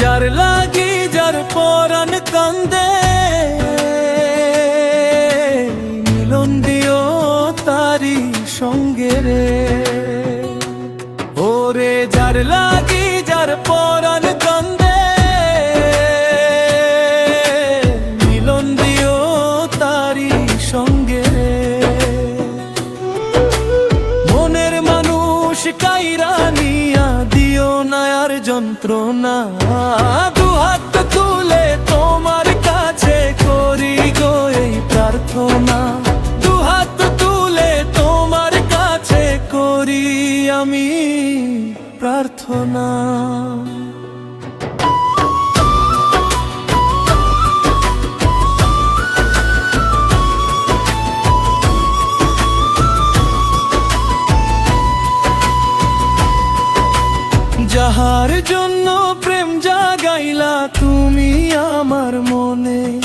যার লাগি, যার পরাণ কান্দে। মিলন দিও তারি সঙ্গে রে। ওরে যার লাগি, যার পরাণ কান্দে যন্ত্রণা। দু হাত তুলে তোমার কাছে করি গো এই প্রার্থনা। দু হাত তুলে তোমার কাছে করি আমি প্রার্থনা। যাহার জন্য প্রেম জাগাইলা তুমি আমার মনে।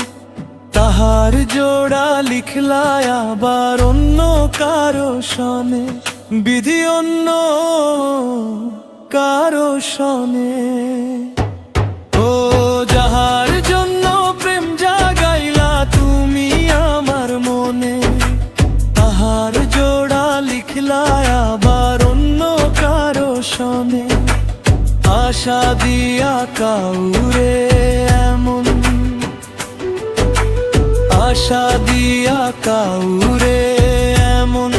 তাহার জোড়া লিখলা আবার অন্য কারও সনে। বিধি অন্য কারও সনে। ও, যাহার জন্য প্রেম জাগাইলা তুমি আমার মনে। তাহার জোড়া লিখলা আশা দিয়া কাউরে এমন। আশা দিয়া কাউরে এমন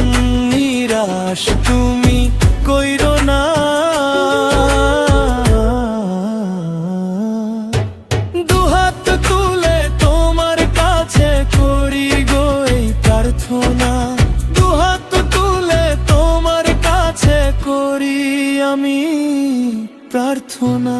নিরাশ তুমি কইর না। দুহাত তুলে প্রার্থনা।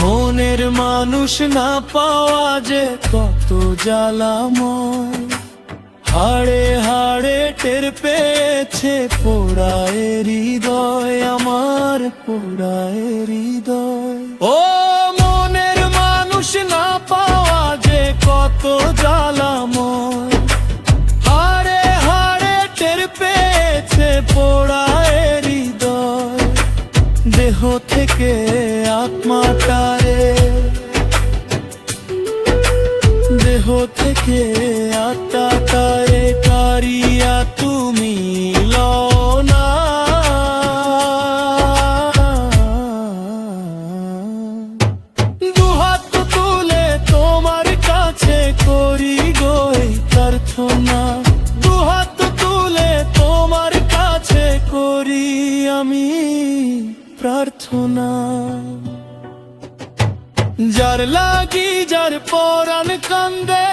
মনের মানুষ না পাওয়া যে কত জ্বালাময়। হাড়ে হাড়ে টের পেয়েছে পোড়ায় হৃদয়, আমার পোড়ায় হৃদয়। ও মনের মানুষ না পাওয়া যে কত জ্বালাময়। হাড়ে হাড়ে টের পেয়েছে পোড়ায় হৃদয়। দেহ থেকে আত্মাটারে থেকে আত্মাটারে কারিয়া তুমি লও না। দুহাত তুলে তোমার কাছে করি গো এই প্রার্থনা। দুহাত তুলে তোমার কাছে করি আমি প্রার্থনা। যার লাগি, যার পরাণ কান্দে,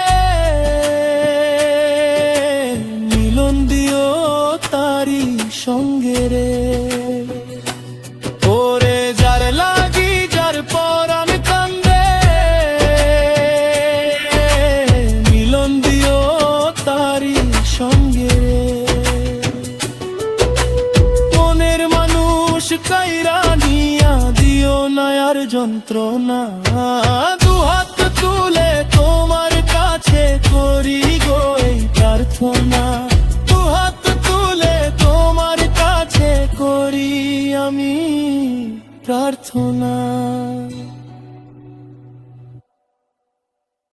মিলন দিও তারি সঙ্গে রে। ওরে যার লাগি, যার পরাণ কান্দে, মিলন দিও তারি সঙ্গে মনের মানুষ কাইরা দিও না আর যন্ত্রণা। দুহাত তুলে তোমার কাছে করি গো এই প্রার্থনা। দুহাত তুলে তোমার কাছে করি আমি প্রার্থনা।